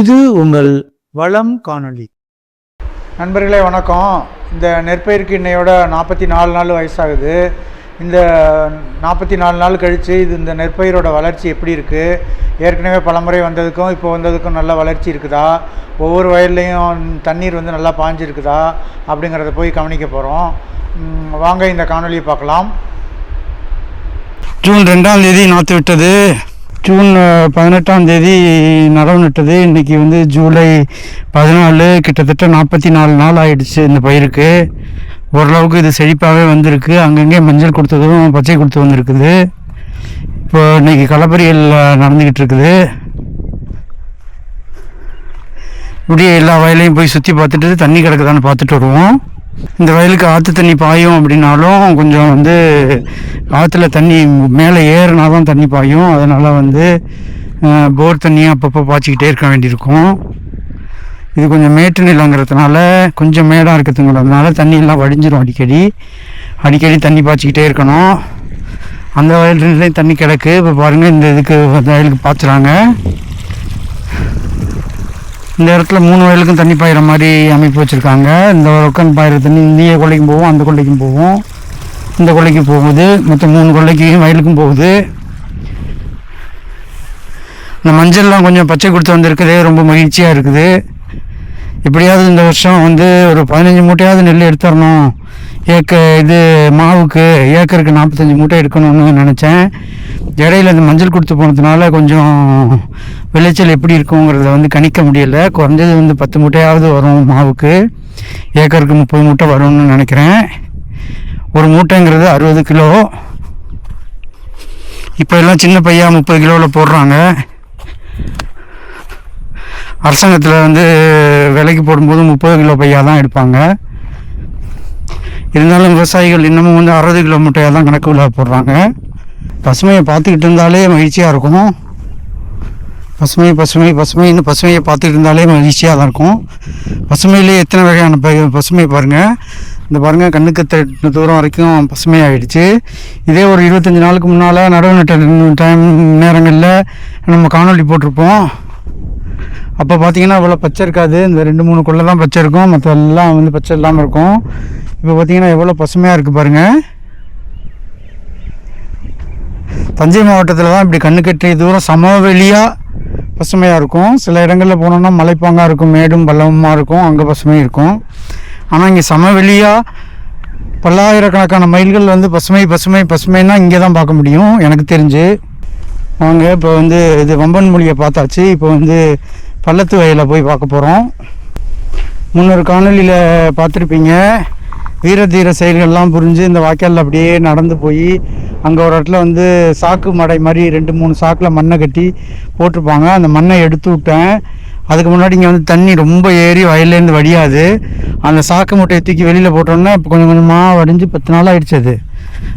இது உங்கள் வளம் காணொளி. நண்பர்களே வணக்கம். இந்த நெற்பயிருக்கு இன்னையோட நாற்பத்தி நாலு நாள் வயசாகுது. இந்த நாற்பத்தி நாலு நாள் கழித்து இது இந்த நெற்பயிரோட வளர்ச்சி எப்படி இருக்குது ஏற்கனவே பலமுறை வந்ததுக்கும் இப்போ வந்ததுக்கும் நல்ல வளர்ச்சி இருக்குதா? ஒவ்வொரு வயல்லையும் தண்ணீர் வந்து நல்லா பாஞ்சிருக்குதா அப்படிங்கிறத போய் கவனிக்க போகிறோம் வாங்க இந்த காணொளியை பார்க்கலாம். ஜூன் ரெண்டாம் தேதி நாற்று விட்டது. ஜூன் பதினெட்டாம் தேதி நடவு நட்டது. இன்றைக்கி வந்து ஜூலை பதினாலு கிட்டத்தட்ட நாற்பத்தி நாலு நாள் ஆயிடுச்சு இந்த பயிருக்கு. ஓரளவுக்கு இது செழிப்பாகவே வந்திருக்கு. அங்கங்கே மஞ்சள் கொடுத்ததும் பச்சை கொடுத்து வந்திருக்குது. இப்போ இன்னைக்கு களப்பறியல் நடந்துக்கிட்டு இருக்குது இப்படியே எல்லா வயலையும் போய் சுற்றி பார்த்துட்டு தண்ணி கிடக்குதான்னு பார்த்துட்டு வருவோம். இந்த வயலுக்கு ஆற்று தண்ணி பாயும் அப்படின்னாலும் கொஞ்சம் வந்து ஆற்றுல தண்ணி மேலே ஏறினா தான் தண்ணி பாயும். அதனால் வந்து போர் தண்ணியை அப்பப்போ பாய்ச்சிக்கிட்டே இருக்க வேண்டியிருக்கும். இது கொஞ்சம் மேட்டு நிலங்கிறதுனால கொஞ்சம் மேடாக இருக்கிறதுங்கிறதுனால தண்ணியெல்லாம் வடிஞ்சிரும் அடிக்கடி. அடிக்கடி தண்ணி பாய்ச்சிக்கிட்டே இருக்கணும். அந்த வயல்லையும் தண்ணி கிடக்கு. இப்போ பாருங்கள் இந்த இதுக்கு வயலுக்கு பாய்ச்சுறாங்க. இந்த இடத்துல மூணு வயலுக்கும் தண்ணி பாயிற மாதிரி அமைப்பு வச்சுருக்காங்க. இந்த பக்கம் பாயிற தண்ணி இந்திய கொள்ளைக்கும் போகும் அந்த கொள்ளைக்கும் போகும். இந்த கொள்ளைக்கு போகுது. மொத்தம் மூணு கொள்ளைக்கும் வயலுக்கும் போகுது. இந்த மஞ்சள்லாம் கொஞ்சம் பச்சை கொடுத்து வந்திருக்குது ரொம்ப மகிழ்ச்சியாக இருக்குது. எப்படியாவது இந்த வருஷம் வந்து ஒரு பதினஞ்சு மூட்டையாவது நெல் எடுத்துடணும். ஏக்க இது மாவுக்கு ஏக்கருக்கு நாற்பத்தஞ்சு மூட்டை எடுக்கணும்னு நினச்சேன். இடையில இந்த மஞ்சள் கொடுத்து போனதுனால கொஞ்சம் விளைச்சல் எப்படி இருக்குங்கிறத வந்து கணிக்க முடியல. குறைஞ்சது வந்து பத்து மூட்டையாவது வரும் மாவுக்கு. ஏக்கருக்கு முப்பது மூட்டை வரும்னு நினைக்கிறேன். ஒரு மூட்டைங்கிறது அறுபது கிலோ. இப்போ எல்லாம் சின்ன பையா முப்பது கிலோவில் போடுறாங்க. அரசாங்கத்தில் வந்து விலைக்கு போடும்போது முப்பது கிலோ பையாக தான் எடுப்பாங்க. இருந்தாலும் விவசாயிகள் இன்னமும் வந்து அறுபது கிலோ மூட்டையாக தான் கணக்கு விழா போடுறாங்க. பசுமையை பார்த்துக்கிட்டு இருந்தாலே மகிழ்ச்சியாக இருக்கும். பசுமை பசுமை பசுமைன்னு பசுமையை பார்த்துக்கிட்டு இருந்தாலே மகிழ்ச்சியாக தான் இருக்கும். பசுமையிலே எத்தனை வகையான ப- பசுமை பாருங்கள் இந்த பாருங்கள் கண்ணுக்கு தட்டின தூரம் வரைக்கும் பசுமையாகிடுச்சு இதே ஒரு இருபத்தஞ்சி நாளுக்கு முன்னால் நடவு நட்ட டைம் நேரங்களில் நம்ம காணொலி போட்டிருப்போம். அப்போ பார்த்தீங்கன்னா அவ்வளோ பச்சை இருக்காது. இந்த ரெண்டு மூணு கொள்ளை தான் பச்சை இருக்கும். மற்ற எல்லாம் வந்து பச்சை இல்லாமல் இருக்கும். இப்போ பார்த்தீங்கன்னா எவ்வளோ பசுமையாக இருக்குது பாருங்கள் தஞ்சை மாவட்டத்தில் தான் இப்படி கண்ணு கட்டிய தூரம் சமவெளியாக பசுமையாக இருக்கும். சில இடங்களில் போனோம்னா மலைப்பாங்காக இருக்கும் மேடும் பள்ளமுமாக இருக்கும் அங்கே பசுமை இருக்கும். ஆனால் இங்கே சமவெளியாக பல்லாயிரக்கணக்கான மைல்கள் வந்து பசுமை பசுமை பசுமைன்னா இங்கே தான் பார்க்க முடியும் எனக்கு தெரிஞ்சு. வாங்க இப்போ வந்து இது வம்பன் மொழியை பார்த்தாச்சு. இப்போ வந்து பள்ளத்து வயலில் போய் பார்க்க போகிறோம் முன்னொரு காணொலியில் பார்த்துருப்பீங்க. வீர தீர செயல்கள்லாம் புரிஞ்சு இந்த வாய்க்காலில் அப்படியே நடந்து போய் அங்கே ஒரு இடத்துல வந்து சாக்கு மடை மாதிரி ரெண்டு மூணு சாக்கில் மண்ணை கட்டி போட்டிருப்பாங்க. அந்த மண்ணை எடுத்து விட்டேன். அதுக்கு முன்னாடி இங்கே வந்து தண்ணி ரொம்ப ஏறி வயல்லேருந்து வடியாது. அந்த சாக்கு மூட்டையை தூக்கி வெளியில் போட்டோன்னே இப்போ கொஞ்சம் கொஞ்சமாக வடிஞ்சு பத்து நாள் ஆகிடுச்சு அது.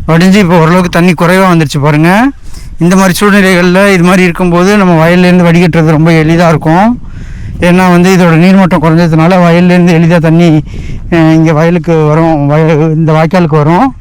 வடிஞ்சு இப்போ ஓரளவுக்கு தண்ணி குறைவாக வந்துருச்சு பாருங்கள் இந்த மாதிரி சூழ்நிலைகளில் இது மாதிரி இருக்கும்போது நம்ம வயல்லேருந்து வடிகட்டுறது ரொம்ப எளிதாக இருக்கும். ஏன்னா வந்து இதோட நீர்மட்டம் குறைஞ்சதுனால வயல்லேருந்து எளிதாக தண்ணி இங்கே வயலுக்கு வரும் வய இந்த வாய்க்காலுக்கு வரும்.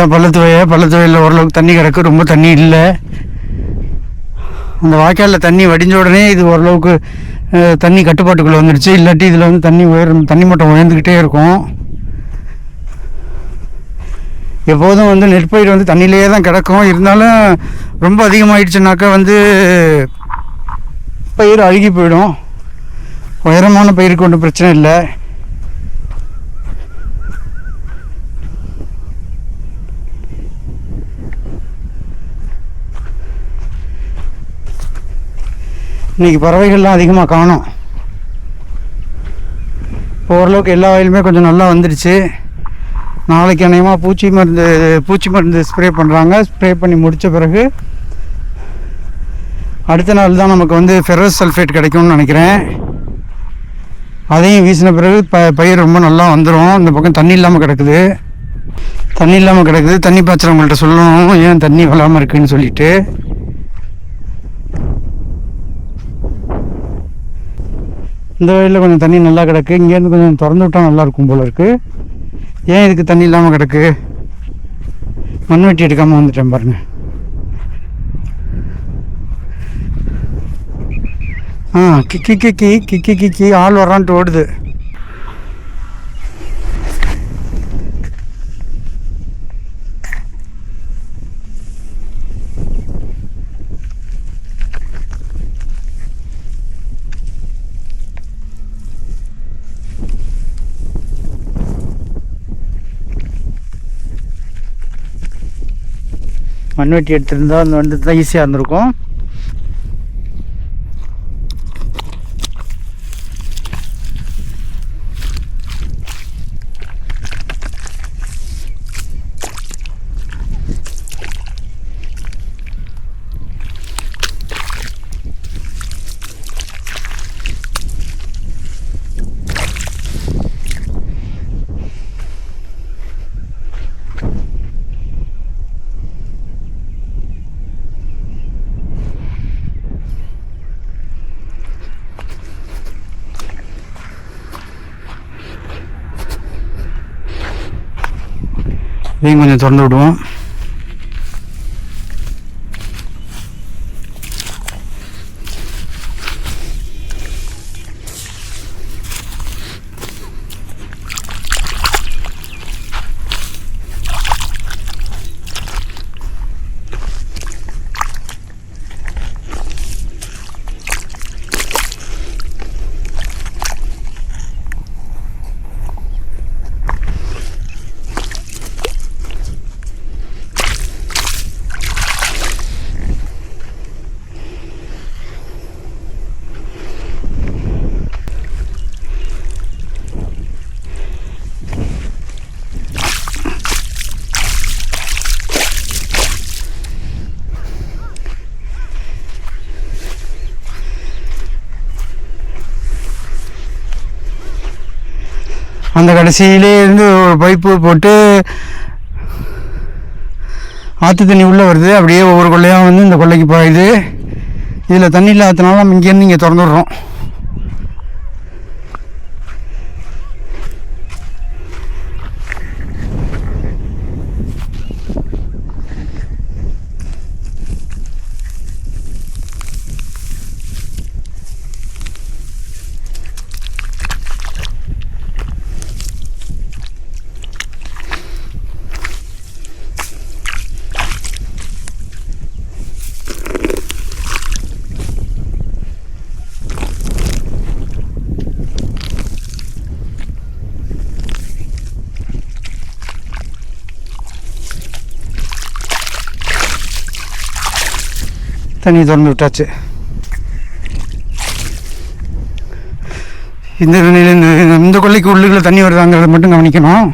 இதான் பள்ளத்து பள்ளத்துவையில் ஓரளவுக்கு தண்ணி கிடக்கு. ரொம்ப தண்ணி இல்லை. அந்த வாய்க்காலில் தண்ணி வடிஞ்ச உடனே இது ஓரளவுக்கு தண்ணி கட்டுப்பாட்டுக்குள்ளே வந்துடுச்சு. இல்லாட்டி இதில் வந்து தண்ணி உயர் தண்ணி மட்டம் உயர்ந்துக்கிட்டே இருக்கும். எப்போதும் வந்து நெற்பயிர் வந்து தண்ணியிலேயே தான் கிடக்கும். இருந்தாலும் ரொம்ப அதிகமாகிடுச்சுனாக்கா வந்து பயிர் அழுகி போயிடும். உயரமான பயிருக்கு ஒன்றும் பிரச்சனை இல்லை. இன்னைக்கு பறவைகள்லாம் அதிகமாக காணும். இப்போ ஓரளவுக்கு எல்லா வயலுமே கொஞ்சம் நல்லா வந்துடுச்சு. நாளைக்கு அநேகமாக பூச்சி மருந்து பூச்சி மருந்து ஸ்ப்ரே பண்ணுறாங்க ஸ்ப்ரே பண்ணி முடித்த பிறகு அடுத்த நாள் தான் நமக்கு வந்து ஃபெரஸ் சல்ஃபேட் கிடைக்கும்னு நினைக்கிறேன். அதையும் வீசின பிறகு ப பயிர் ரொம்ப நல்லா வந்துடும் இந்த பக்கம் தண்ணி இல்லாமல் கிடக்குது. தண்ணி இல்லாமல் கிடக்குது. தண்ணி பாய்ச்சறவங்கள்ட்ட சொல்லணும். ஏன் தண்ணி வராமல் இருக்குன்னு சொல்லிட்டு. இந்த வழியில் கொஞ்சம் தண்ணி நல்லா கிடக்கு. இங்கேருந்து கொஞ்சம் திறந்து விட்டா நல்லா இருக்கும் போல இருக்கு. ஏன் இதுக்கு தண்ணி இல்லாமல் கிடக்கு? மண் வெட்டி எடுக்காமல் வந்துட்டேன் பாருங்க. ஆ கிக்கி கிக்கி கிக்கி கிக்கி ஆள் வரான்ட்டு ஓடுது. மண்வெட்டி எடுத்திருந்தா அந்த வந்து தான் ஈஸியாக இருந்திருக்கும். இதையும் கொஞ்சம் திறந்து விடுவோம். அந்த கடைசியிலே இருந்து ஒரு பைப்பு போட்டு ஆற்று தண்ணி உள்ளே வருது. அப்படியே ஒவ்வொரு கொள்ளையாக வந்து இந்த கொள்ளைக்கு பாயுது. இதில் தண்ணி இல்லாததுனால நம்ம இங்கேருந்து இங்கே திறந்து தண்ணி திறந்து விட்டாச்சு. இந்த நிலையில் இந்த கொல்லைக்கு கொள்ளைக்கு உள்ளுக்குள்ள தண்ணி வருதாங்கிறத மட்டும் கவனிக்கணும்.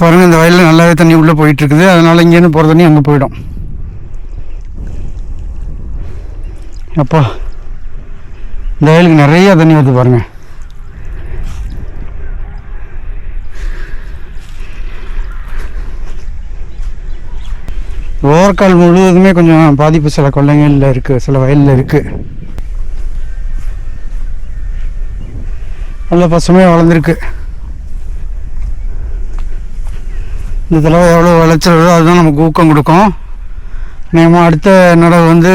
பாருங்கள் இந்த வயலில் நல்லாவே தண்ணி உள்ளே போயிட்டுருக்குது. அதனால் இங்கேருந்து போகிற தண்ணி அங்கே போயிடும். அப்பா இந்த வயலுக்கு நிறைய தண்ணி வருது பாருங்கள் ஓவர்கால் முழுவதுமே கொஞ்சம் பாதிப்பு சில கொள்ளைங்களில் இருக்குது சில வயலில் இருக்குது நல்ல பசுமையாக வளர்ந்துருக்கு. இந்த தடவை எவ்வளோ விளைச்சல் வருதோ அதுதான் நமக்கு ஊக்கம் கொடுக்கும். நம்ம அடுத்த நடவு வந்து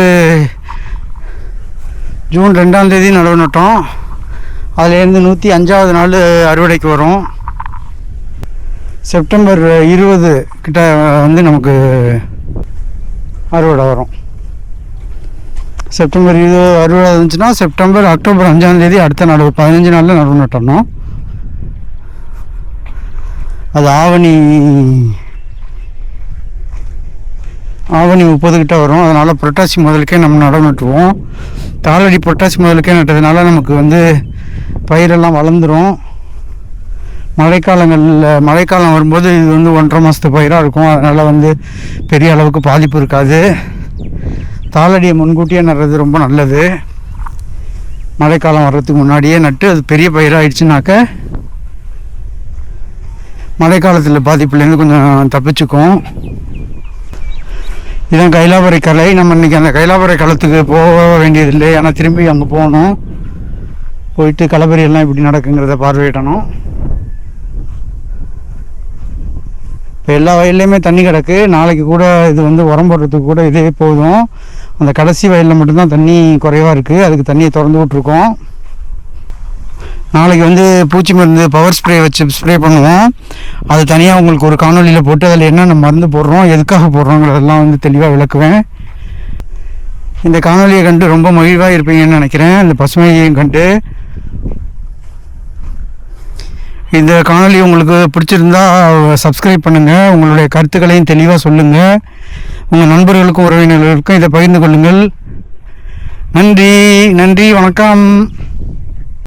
ஜூன் ரெண்டாம் தேதி நடவு நட்டோம். அதுலேருந்து நூற்றி அஞ்சாவது நாள் அறுவடைக்கு வரும். செப்டம்பர் இருபது கிட்ட வந்து நமக்கு அறுவடை வரும். செப்டம்பர் இருபது அறுவடை இருந்துச்சுன்னா செப்டம்பர் அக்டோபர் அஞ்சாம் தேதி அடுத்த நடவு பதினஞ்சு நாளில் நடவு நட்டணும். அது ஆவணி ஆவணி முப்பதுக்கிட்ட வரும். அதனால் புரட்டாசி முதலுக்கே நம்ம நடவு நட்டுருவோம் தாளடி புரட்டாசி முதலுக்கே நட்டதுனால நமக்கு வந்து பயிரெல்லாம் வளர்ந்துடும் மழைக்காலங்களில் மழைக்காலம் வரும்போது இது வந்து ஒன்றரை மாதத்து பயிராக இருக்கும். அதனால் வந்து பெரிய அளவுக்கு பாதிப்பு இருக்காது. தாளடியை முன்கூட்டியே நடுறது ரொம்ப நல்லது. மழைக்காலம் வர்றதுக்கு முன்னாடியே நட்டு அது பெரிய பயிராகிடுச்சுனாக்க மழைக்காலத்தில் பாதிப்புலேருந்து கொஞ்சம் தப்பிச்சுக்கும். இதான் கைலாபுரை கலை நம்ம இன்றைக்கி அந்த கைலாபுரை களத்துக்கு போக வேண்டியதில்லை. ஆனால் திரும்பி அங்கே போகணும். போயிட்டு களபரி இப்படி நடக்குங்கிறத பார்வையிடணும் இப்போ எல்லா வயல்லையுமே தண்ணி கிடக்கு. நாளைக்கு கூட இது வந்து உரம் போடுறதுக்கு கூட இதே போதும். அந்த கடைசி வயலில் மட்டும்தான் தண்ணி குறைவாக இருக்குது அதுக்கு தண்ணியை திறந்து விட்ருக்கோம் நாளைக்கு வந்து பூச்சி மருந்து பவர் ஸ்ப்ரே வச்சு ஸ்ப்ரே பண்ணுவோம். அது தனியாக உங்களுக்கு ஒரு காணொலியில் போட்டு அதில் என்னென்ன மருந்து போடுறோம் எதுக்காக போடுறோங்கிறதெல்லாம் வந்து தெளிவாக விளக்குவேன். இந்த காணொலியை கண்டு ரொம்ப மகிழ்வாக இருப்பீங்கன்னு நினைக்கிறேன். இந்த பசுமையையும் கண்டு இந்த காணொலி உங்களுக்கு பிடிச்சிருந்தா சப்ஸ்கிரைப் பண்ணுங்கள் உங்களுடைய கருத்துக்களையும் தெளிவாக சொல்லுங்கள் உங்கள் நண்பர்களுக்கும் உறவினர்களுக்கும் இதை பகிர்ந்து கொள்ளுங்கள். நன்றி நன்றி வணக்கம்.